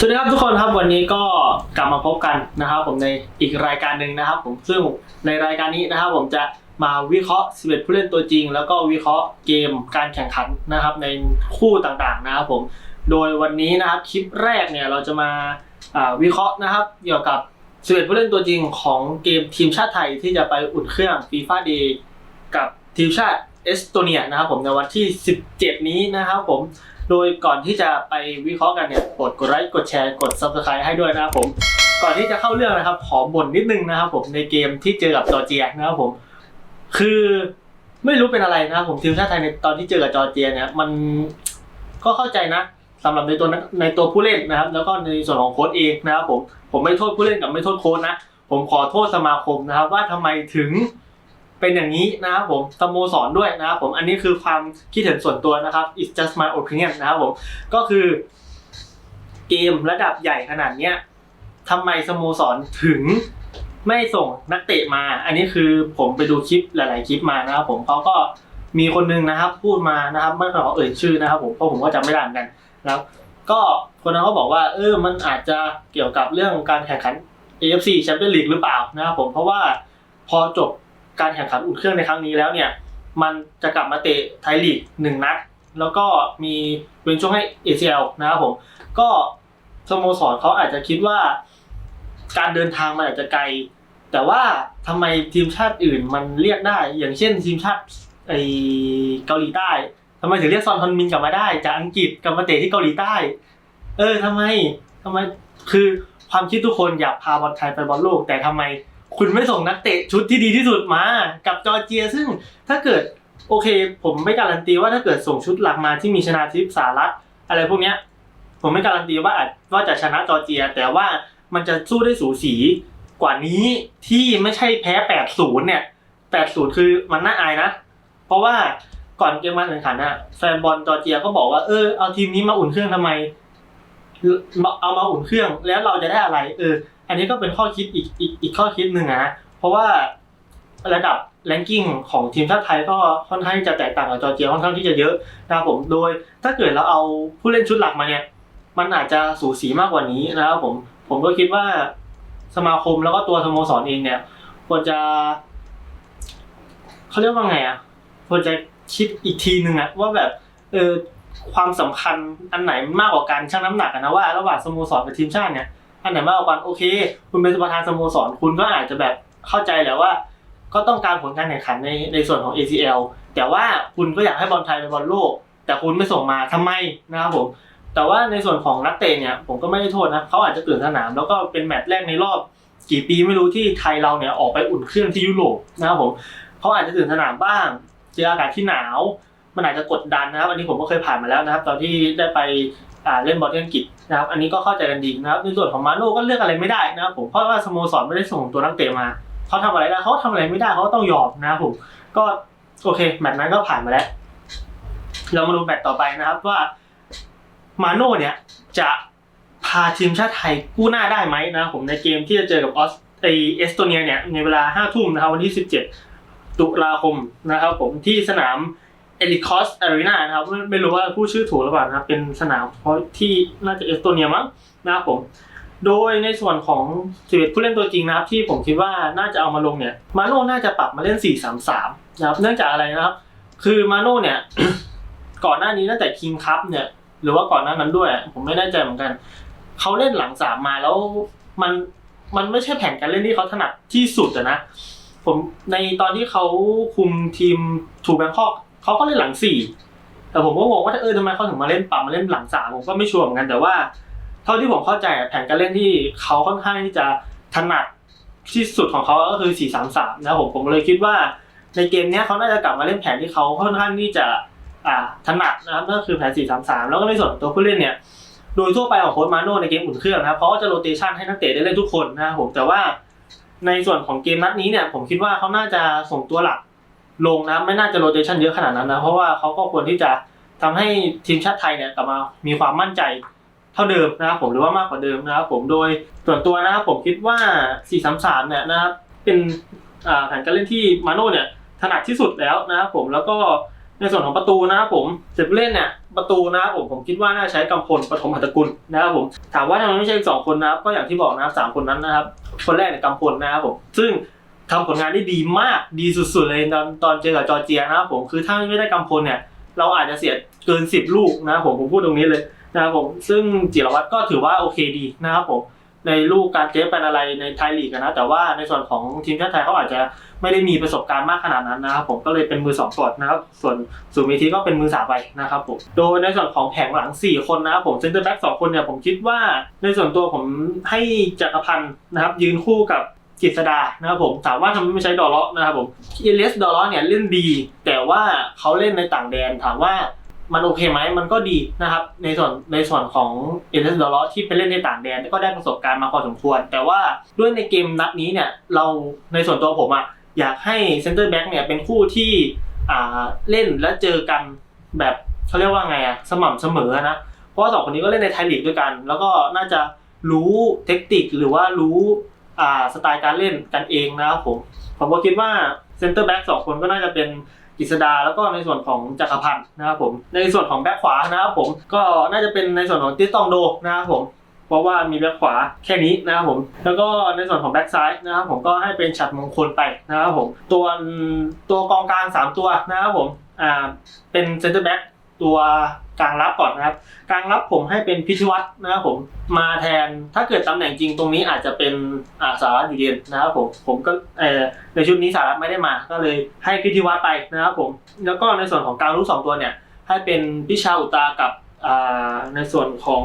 สวัสดีครับทุกคนครับวันนี้ก็กลับมาพบกันนะครับ ผมในอีกรายการหนึ่งนะครับ ผมซึ่งในรายการนี้นะครับ ผมจะมาวิเคราะห์ 11 ผู้เล่นตัวจริง แล้วก็วิเคราะห์เกมการแข่งขันนะครับ ในคู่ต่างๆนะครับ ผมโดยวันนี้นะครับคลิปแรกเนี่ยเราจะมาวิเคราะห์นะครับ เกี่ยวกับ 11 ผู้เล่นตัวจริงของเกมทีมชาติไทยที่จะไปอุ่นเครื่องฟีฟ่าเดย์กับทีมชาติเอสโตเนียนะครับ ผมในวันที่ 17 นี้นะครับ ผม โดยก่อนที่จะไปวิเคราะห์กันเนี่ยกดกดไลค์กดแชร์กด subscribe ให้ด้วยนะครับผม ก่อนที่จะเข้าเรื่องนะครับขอบ่นนิดนึงนะครับผมในเกมที่เจอกับจอร์เจียนะครับผม คือไม่รู้เป็นอะไรนะครับผมทีมชาติไทยในตอนที่เจอกับจอร์เจียเนี่ยมันก็เข้าใจนะสำหรับในตัวในตัวผู้เล่นนะครับ แล้วก็ในส่วนของโค้ชเองนะครับผมผมไม่โทษผู้เล่นกับไม่โทษโค้ชนะ ผมขอโทษสมาคมนะครับ ว่าทำไมถึง เป็นอย่างนี้นะครับผมสโมสรด้วยนะครับผมอันนี้คือความคิดเห็นส่วนตัวนะครับ it's just my opinion นะครับผมก็คือ เกมระดับใหญ่ขนาดเนี้ยทำไมสโมสรถึงไม่ส่งนักเตะมา อันนี้คือผมไปดูคลิปหลาย ๆ คลิปมานะครับผมเขาก็มีคนหนึงนะครับ พูดมานะครับไม่ขอเอ่ยชื่อนะครับผมเพราะผมก็จำไม่ได้เหมือนกันนะครับก็คนนั้นเขาบอกว่า เออมันอาจจะเกี่ยวกับเรื่องการแข่งขัน AFC Champions League หรือเปล่านะครับผมเพราะว่าพอจบ การแข่งขันอุ่นเครื่องในครั้งนี้แล้วเนี่ย มันจะกลับมาเตะไทยลีกหนึ่งนัด แล้วก็มีเว้นช่วงให้ ACL นะครับผม ก็สโมสรเขาอาจจะคิดว่า การเดินทางมันอาจจะไกล แต่ว่าทำไมทีมชาติอื่นมันเรียกได้ อย่างเช่นทีมชาติไอเกาหลีใต้ทำไมถึงเรียกซอนฮอนมินกลับมาได้ จากอังกฤษกลับมาเตะที่เกาหลีใต้ เออทำไมทำไมคือความคิดทุกคนอยากพาบอลไทยไปบอลโลก แต่ทำไม คุณไม่ส่งนักเตะชุดที่ดีที่สุดมากับจอร์เจีย ซึ่งถ้าเกิดโอเค ผมไม่การันตีว่าถ้าเกิดส่งชุดหลักมาที่มีชนะทิพย์สารัตอะไรพวกเนี้ยผมไม่การันตีว่าอาจว่าจะชนะจอร์เจีย แต่ว่ามันจะสู้ได้สูสีกว่านี้ที่ไม่ใช่แพ้8-0เนี่ย8-0คือมันน่าอายนะ เพราะว่าก่อนเกมการแข่งขันน่ะแฟนบอลจอร์เจียก็บอกว่าเออเอาทีมนี้มาอุ่นเครื่องทำไมเอามาอุ่นเครื่องแล้วเราจะได้อะไร เออ อันนี้ก็เป็นข้อคิดอีกอีกอีกข้อคิดหนึ่งนะเพราะว่าระดับแรงกิ้งของทีมชาติไทยก็ค่อนข้างที่จะแตกต่างกับจอร์เจียค่อนข้างที่จะเยอะนะครับผมโดยถ้าเกิดเราเอาผู้เล่นชุดหลักมาเนี่ย มันอาจจะสูสีมากกว่านี้นะครับผมผมก็คิดว่าสมาคมแล้วก็ตัวสโมสรเองเนี่ยควรจะเขาเรียกว่าไงอะควรจะคิดอีกทีหนึ่งอะว่าแบบเออความสำคัญอันไหนมากกว่ากันชั่งน้ำหนักนะว่า ระหว่างสโมสรกับทีมชาติเนี่ย อันไหนมากกว่ากันโอเค คุณเป็นประธานสโมสรคุณก็อาจจะแบบเข้าใจแหละว่า ก็ต้องการผลการแข่งขันในในส่วนของ ACL แต่ว่าคุณก็อยากให้บอลไทยไปบอลโลก แต่คุณไม่ส่งมาทำไมนะครับผมแต่ว่าในส่วนของนักเตะเนี่ยผมก็ไม่ได้โทษนะเขาอาจจะตื่นสนาม แล้วก็เป็นแมตช์แรกในรอบ กี่ปีไม่รู้ที่ไทยเราเนี่ยออกไปอุ่นเครื่องที่ยุโรปนะครับผมเขาอาจจะตื่นสนามบ้าง เจออากาศที่หนาว มันอาจจะกดดันนะครับอันนี้ผมก็เคยผ่านมาแล้วนะครับ ตอนที่ได้ไป เล่นบอลที่อังกฤษนะครับ อันนี้ก็เข้าใจกันดีนะครับ ในส่วนของมาโน่ก็เลือกอะไรไม่ได้นะครับผม เพราะว่าสโมสรไม่ได้ส่งตัวนักเตะมา เขาทำอะไรได้เขาทำอะไรไม่ได้เขาต้องยอมนะครับผม ก็โอเคแมตช์นั้นก็ผ่านมาแล้ว เรามาดูแมตช์ต่อไปนะครับว่ามาโน่เนี่ยจะพาทีมชาติไทยกู้หน้าได้ไหมนะครับผมในเกมที่จะเจอกับออสเอสโตเนียเนี่ยในเวลาห้าทุ่มนะครับวันที่สิบเจ็ดตุลาคมนะครับผมที่สนาม เอลิคอสอารีนานะครับไม่ไม่รู้ว่าผู้ชื่อถูกหรือเปล่านะครับ เป็นสนามเพราะที่น่าจะเอสโตเนียมั้งนะครับผม โดยในส่วนของ11ผู้เล่นตัวจริงนะครับ ที่ผมคิดว่าน่าจะเอามาลงเนี่ยมาโน่น่าจะปรับมาเล่น 4-3-3 นะครับ เนื่องจากอะไรนะครับ คือมาโน่เนี่ย ก่อนหน้านี้ตั้งแต่คิงคัพเนี่ย หรือว่าก่อนหน้านั้นด้วย ผมไม่แน่ใจเหมือนกันเขาเล่นหลังสามมาแล้วมันมันไม่ใช่แผนการเล่นที่เขาถนัดที่สุดนะผมในตอนที่เขาคุมทีมทูแบงคอก เขาก็เล่นหลังสี่แต่ผมก็งงว่าเออทำไมเขาถึงมาเล่นปรับมาเล่นหลังสามผมก็ไม่ชัวร์เหมือนกันแต่ว่า เท่าที่ผมเข้าใจแผนการเล่นที่เขาค่อนข้างที่จะถนัดที่สุดของเขาก็คือ4-3-3นะครับผมผมเลยคิดว่า ในเกมนี้เขาน่าจะกลับมาเล่นแผนที่เขาค่อนข้างที่จะอ่าถนัดนะครับนั่นก็คือแผน4-3-3แล้วก็ในส่วนตัวผู้เล่นเนี่ยโดยทั่วไปของโค้ชมาโน่ในเกมอุ่นเครื่องนะครับเขาก็จะโรเตชันให้นักเตะได้เล่นทุกคนนะครับผมแต่ว่าในส่วนของเกมนัดนี้เนี่ยผมคิดว่าเขาน่าจะส่งตัวหลัก ลงนะไม่น่าจะโรเตชันเยอะขนาดนั้นนะเพราะว่าเขาก็ควรที่จะทำให้ทีมชาติไทยเนี่ยกลับมามีความมั่นใจเท่าเดิมนะครับผมหรือว่ามากกว่าเดิมนะครับผมโดยส่วนตัวนะครับผมคิดว่า 4-3-3 เนี่ยนะครับเป็นแผนการเล่นที่มาโน่เนี่ยถนัดที่สุดแล้วนะครับผมแล้วก็ในส่วนของประตูนะครับผมเสร็จผู้เล่นเนี่ยประตูนะครับผมผมคิดว่าน่าใช้กำพลปฐมหัตกุลนะครับผมถามว่าทำไมไม่ใช่สองคนนะครับก็อย่างที่บอกนะครับสามคนนั้นนะครับคนแรกเนี่ยกำพลนะครับผมซึ่ง ทำผลงานได้ดีมากดีสุดๆเลยตอนตอนเจอกับจอร์เจียนะครับผมคือถ้าไม่ได้กำพลเนี่ย เราอาจจะเสียเกิน 10 ลูกนะครับผมผมพูดตรงนี้เลยนะครับผมซึ่งจิรวัตรก็ถือว่าโอเคดีนะครับผมในลูกการเทปเป็นอะไรในไทยลีกนะแต่ว่าในส่วนของทีมชาติไทยเขาอาจจะไม่ได้มีประสบการณ์มากขนาดนั้นนะครับผมก็เลยเป็นมือสองก่อนนะครับส่วนสุมิทีก็เป็นมือสามไปนะครับผมโดยในส่วนของแผงหลัง 4 คนนะครับผมเซนเตอร์แบ็กสองคนเนี่ยผมคิดว่าในส่วนตัวผมให้จักรพันธ์นะครับยืนคู่กับ กฤษดานะครับผมถามว่าทำไมไม่ใช้ดอลเลาะนะครับผมเอเลสดอลเนี่ยเล่นดี แต่ว่าเขาเล่นในต่างแดนถามว่ามันโอเคไหมมันก็ดีนะครับ ในส่วนในส่วนของเอเลสดอลที่ไปเล่นในต่างแดนก็ได้ประสบการณ์มาพอสมควร แต่ว่าด้วยในเกมนัดนี้เนี่ยเราในส่วนตัวผมอะอยากให้เซนเตอร์แบ็กเนี่ยเป็นคู่ที่อ่าเล่นและเจอกันแบบเขาเรียกว่าไงอะสม่ำเสมอนะเพราะว่าสองคนนี้ก็เล่นในไทยลีกด้วยกัน แล้วก็น่าจะรู้เทคนิคหรือว่ารู้ สไตล์การเล่นกันเองนะครับผม ผมก็คิดว่าเซนเตอร์แบ็กสองคนก็น่าจะเป็นกฤษดาแล้วก็ในส่วนของจักรพันธ์นะครับผม ในส่วนของแบ็กขวานะครับผมก็น่าจะเป็นในส่วนของติสตองโดนะครับผมเพราะว่ามีแบ็กขวาแค่นี้นะครับผม แล้วก็ในส่วนของแบ็กซ้ายนะครับผมก็ให้เป็นฉัดมงคลไปนะครับผม ตัวตัวกองกลางสามตัวนะครับผมอ่าเป็นเซนเตอร์แบ็ก ตัวกลางรับก่อนนะครับ กลางรับผมให้เป็นพิชวัตรนะครับผมมาแทนถ้าเกิดตำแหน่งจริงตรงนี้อาจจะเป็นอาสารัตอยู่เย็นนะครับผมผมก็เออในชุดนี้สารัตไม่ได้มา ก็เลยให้พิธิวัตรไปนะครับผมแล้วก็ในส่วนของกลางลูกสองตัวเนี่ยให้เป็นพิชาอุตากับในส่วนของ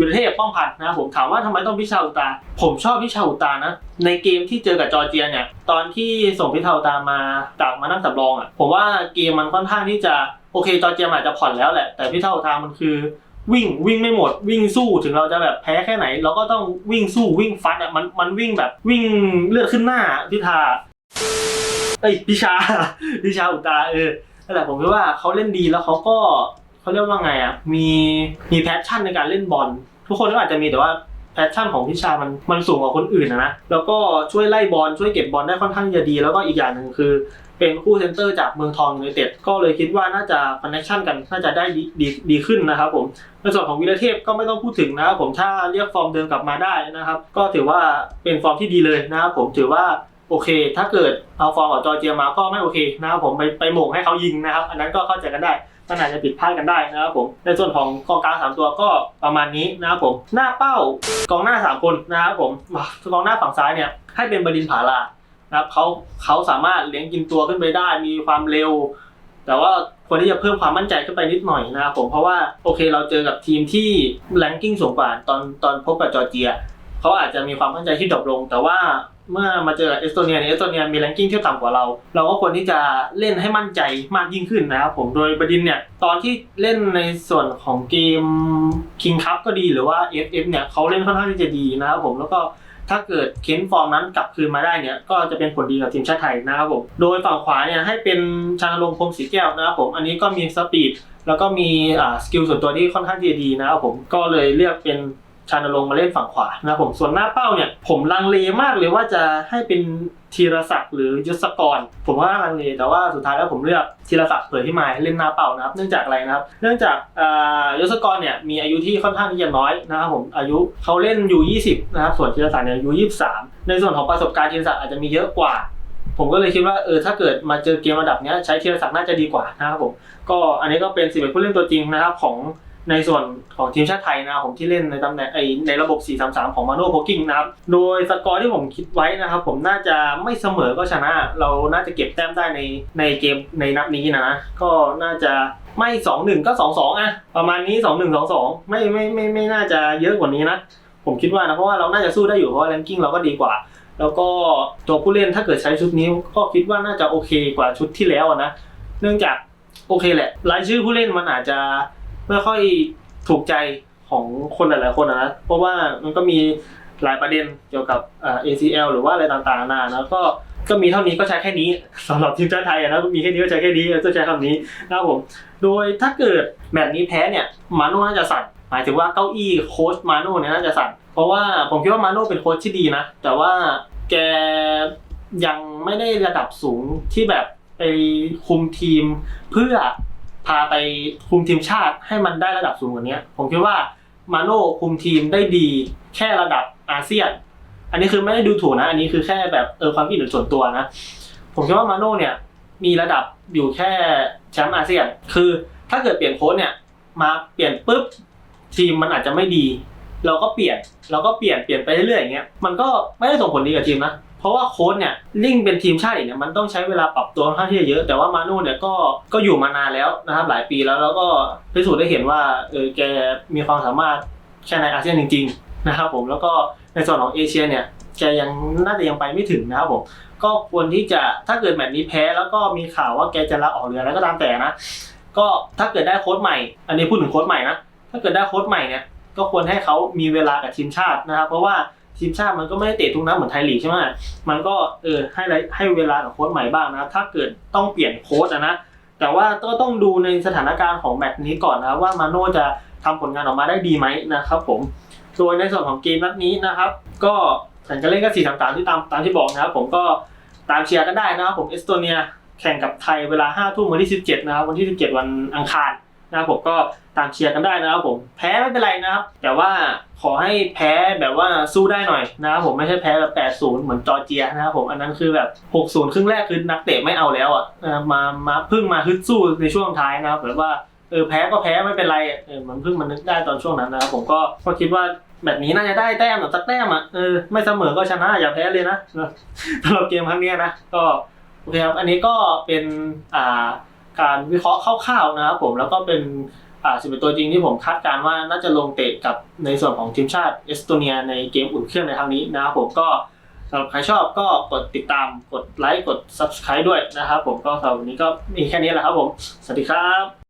วิรเทพป้องพันนะครับผมถามว่าทำไมต้องพิชาอุตา ผมชอบพิชาอุตานะ ในเกมที่เจอกับจอร์เจียเนี่ย ตอนที่ส่งพิชาอุตามาจากมานั่งสำรองอะผมว่าเกมมันค่อนข้างที่จะ โอเคจอร์เจียมอาจจะผ่อนแล้วแหละ แต่พี่เท่าทางมันคือ วิ่งวิ่งไม่หมดวิ่งสู้ถึงเราจะแบบแพ้แค่ไหน เราก็ต้องวิ่งสู้วิ่งฟัดอะมันมันวิ่งแบบวิ่งเลือดขึ้นหน้าพิธาเอ้ยพิชาพิชาอุตาเออนั่นแหละผมคิดว่าเขาเล่นดีแล้วเขาก็เขาเรียกว่าไงอะมีมีแพชชั่นในการเล่นบอลทุกคนก็อาจจะมีแต่ว่าแพชชั่นของพิชามันมันสูงกว่าคนอื่นนะนะแล้วก็ช่วยไล่บอลช่วยเก็บบอลได้ค่อนข้างจะดี แล้วก็อีกอย่างหนึ่งคือ เป็นคู่เซนเตอร์จากเมืองทองยูไนเต็ดก็เลยคิดว่าน่าจะคอนเนคชั่นกันน่าจะได้ดีดีดีขึ้นนะครับผมในส่วนของวีรเทพก็ไม่ต้องพูดถึงนะครับผมถ้าเรียกฟอร์มเดิมกลับมาได้นะครับ ก็ถือว่าเป็นฟอร์มที่ดีเลยนะครับผมถือว่าโอเค ถ้าเกิดเอาฟอร์มของจอร์เจียมาก็ไม่โอเคนะครับผมไปไปโหม่งให้เขายิงนะครับ อันนั้นก็เข้าใจกันได้ก็อาจจะผิดพลาดกันได้นะครับผม ในส่วนของกองกลางสามตัวก็ประมาณนี้นะครับผม หน้าเป้ากองหน้าสามคนนะครับผมกองหน้าฝั่งซ้ายเนี่ยให้เป็นบดินผาลา นะครับเขาเขาสามารถเลี้ยงกินตัวขึ้นไปได้ มีความเร็ว แต่ว่าควรที่จะเพิ่มความมั่นใจขึ้นไปนิดหน่อยนะครับผมเพราะว่าโอเคเราเจอกับทีมที่แรงกิ้งสูงกว่าตอนตอนพบกับจอร์เจียเขาอาจจะมีความมั่นใจที่ดรอปลง แต่ว่าเมื่อมาเจอเอสโตเนียเนี่ยเอสโตเนียมีแรงกิ้งที่ต่ำกว่าเรา เราก็ควรที่จะเล่นให้มั่นใจมากยิ่งขึ้นนะครับผมโดยบดินเนี่ยตอนที่เล่นในส่วนของเกม King Cup ก็ดีหรือว่า FF เนี่ยเขาเล่นค่อนข้างที่จะดีนะครับผมแล้วก็ ถ้าเกิดเค้นฟอร์มนั้นกลับคืนมาได้เนี่ยก็จะเป็นผลดีกับทีมชาติไทยนะครับผมโดยฝั่งขวาเนี่ยให้เป็นชานรงพรมศรีแก้วนะครับผมอันนี้ก็มีสปีดแล้วก็มีอ่าสกิลส่วนตัวที่ค่อนข้างจะดีนะครับผมก็เลยเลือกเป็น ชานรงมาเล่นฝั่งขวานะผมส่วนหน้าเป้าเนี่ย ผมลังเลมากเลยว่าจะให้เป็นธีรศักดิ์หรือยศกร ผมว่าลังเลแต่ว่าสุดท้ายแล้วผมเลือกธีรศักดิ์เผยที่มาเล่นหน้าเป้านะครับ เนื่องจากอะไรนะครับ เนื่องจากยศกรเนี่ยมีอายุที่ค่อนข้างที่จะน้อยนะครับผมอายุเขาเล่นอยู่ 20 นะครับ ส่วนธีรศักดิ์เนี่ยอายุ 23 ในส่วนของประสบการณ์ธีรศักดิ์อาจจะมีเยอะกว่าผมก็เลยคิดว่าเออถ้าเกิดมาเจอเกมระดับเนี้ยใช้ธีรศักดิ์น่าจะดีกว่านะครับผมก็อันนี้ก็เป็นสิบเอ็ดผู้เล่นตัวจริงนะครับของ ในส่วนของทีมชาติไทยนะครับผมที่เล่นในตำแหน่งไอในระบบ 4-3-3 ของมาโน่โพกิ้งนะครับ โดยสกอร์ที่ผมคิดไว้นะครับ ผมน่าจะไม่เสมอก็ชนะ เราน่าจะเก็บแต้มได้ในในเกมในนัดนี้นะ ก็น่าจะไม่2-1ก็2-2อะประมาณนี้2-1 2-2ไม่ไม่ไม่ไม่น่าจะเยอะกว่านี้นะ ผมคิดว่านะเพราะว่าเราน่าจะสู้ได้อยู่เพราะว่าแรงกิ้งเราก็ดีกว่า แล้วก็ตัวผู้เล่นถ้าเกิดใช้ชุดนี้ก็คิดว่าน่าจะโอเคกว่าชุดที่แล้วนะ เนื่องจากโอเคแหละรายชื่อผู้เล่นมันอาจจะ ไม่ค่อยถูกใจของคนหลายๆคนนะเพราะว่ามันก็มีหลายประเด็นเกี่ยวกับ ACL หรือว่าอะไรต่างๆนานะก็ก็มีเท่านี้ก็ใช้แค่นี้สำหรับทีมชาติไทยนะมีแค่นี้ก็ใช้แค่นี้ก็ใช้คำนี้นะครับผม โดยถ้าเกิดแมตช์นี้แพ้เนี่ยมาโน่น่าจะสั่นหมายถึงว่าเก้าอี้โค้ชมาโน่เนี่ยน่าจะสั่นเพราะว่าผมคิดว่ามาโน่เป็นโค้ชที่ดีนะ แต่ว่าแกยังไม่ได้ระดับสูงที่แบบไปคุมทีมเพื่อ พาไปคุมทีมชาติให้มันได้ระดับสูงกว่านี้ผมคิดว่ามาโน่คุมทีมได้ดีแค่ระดับอาเซียน อันนี้คือไม่ได้ดูถูกนะ อันนี้คือแค่แบบเออความคิดเห็นส่วนตัวนะ ผมคิดว่ามาโน่เนี่ยมีระดับอยู่แค่แชมป์อาเซียน คือถ้าเกิดเปลี่ยนโค้ชเนี่ยมาเปลี่ยนปุ๊บทีมมันอาจจะไม่ดี เราก็เปลี่ยนเราก็เปลี่ยนเปลี่ยนไปเรื่อยๆอย่างเงี้ยมันก็ไม่ได้ส่งผลดีกับทีมนะ ราะว่าโค้ชเนี่ยลิ่งเป็นทีมชาติอีกเนี่ยมันต้องใช้เวลาปรับตัวค่อนข้างที่จะเยอะ แต่ว่ามาโน่เนี่ยก็ก็อยู่มานานแล้วนะครับหลายปีแล้วแล้วก็พิสูจน์ได้เห็นว่าเออแกมีความสามารถแค่ในอาเซียนจริง ๆ นะครับผมแล้วก็ในส่วนของเอเชียเนี่ยแกยังน่าจะยังไปไม่ถึงนะครับผมก็ควรที่จะถ้าเกิดแมตช์นี้แพ้แล้วก็มีข่าวว่าแกจะลาออกเรือแล้วก็ตามแต่นะ ก็ถ้าเกิดได้โค้ชใหม่ อันนี้พูดถึงโค้ชใหม่นะถ้าเกิดได้โค้ชใหม่เนี่ยก็ควรให้เขามีเวลากับทีมชาตินะครับ เพราะว่า ทีมชาติมันก็ไม่ได้เตะทุกนัดเหมือนไทยลีกใช่ไหมมันก็เออให้ไรให้เวลากับโค้ชใหม่บ้างนะถ้าเกิดต้องเปลี่ยนโค้ชนะแต่ว่าก็ต้องดูในสถานการณ์ของแมตช์นี้ก่อนนะว่ามาโน่จะทำผลงานออกมาได้ดีไหมนะครับผมโดยในส่วนของเกมนัดนี้นะครับ ก็แข่งกันเล่นก็สี่สามสามที่ตามตามที่บอกนะครับ ผมก็ตามเชียร์กันได้นะครับผมเอสโตเนียแข่งกับไทยเวลาห้าทุ่มวันที่สิบเจ็ดนะครับวันที่สิบเจ็ดวันอังคารนะครับผมก็ ตามเชียร์กันได้นะครับผมแพ้ไม่เป็นไรนะครับ แต่ว่าขอให้แพ้แบบว่าสู้ได้หน่อยนะครับผมไม่ใช่แพ้แบบแปดศูนย์เหมือนจอร์เจียนะครับผมอันนั้นคือแบบหกศูนย์ครึ่งแรกคือนักเตะไม่เอาแล้วอะมามาเพิ่งมาฮึดสู้ในช่วงท้ายนะครับแบบว่าเออแพ้ก็แพ้ไม่เป็นไรเออมันเพิ่งมานึกได้ตอนช่วงนั้นนะครับผมก็ก็คิดว่าแบบนี้น่าจะได้แต้มแบบสักแต้มอะเออไม่เสมอก็ชนะอย่าแพ้เลยนะสำหรับเกมครั้งนี้นะก็โอเคครับอันนี้ก็เป็นอ่าการวิเคราะห์คร่าวๆนะครับผมแล้วก็เป็น อ่าสิบตัวจริงที่ผมคาดการณ์ว่าน่าจะลงเตะกับในส่วนของทีมชาติเอสโตเนียในเกมอุ่นเครื่องในครั้งนี้นะครับผมก็สำหรับใครชอบก็กดติดตามกดไลค์กด subscribe ด้วยนะครับผมก็สำหรับวันนี้ก็มีแค่นี้แหละครับผม สวัสดีครับ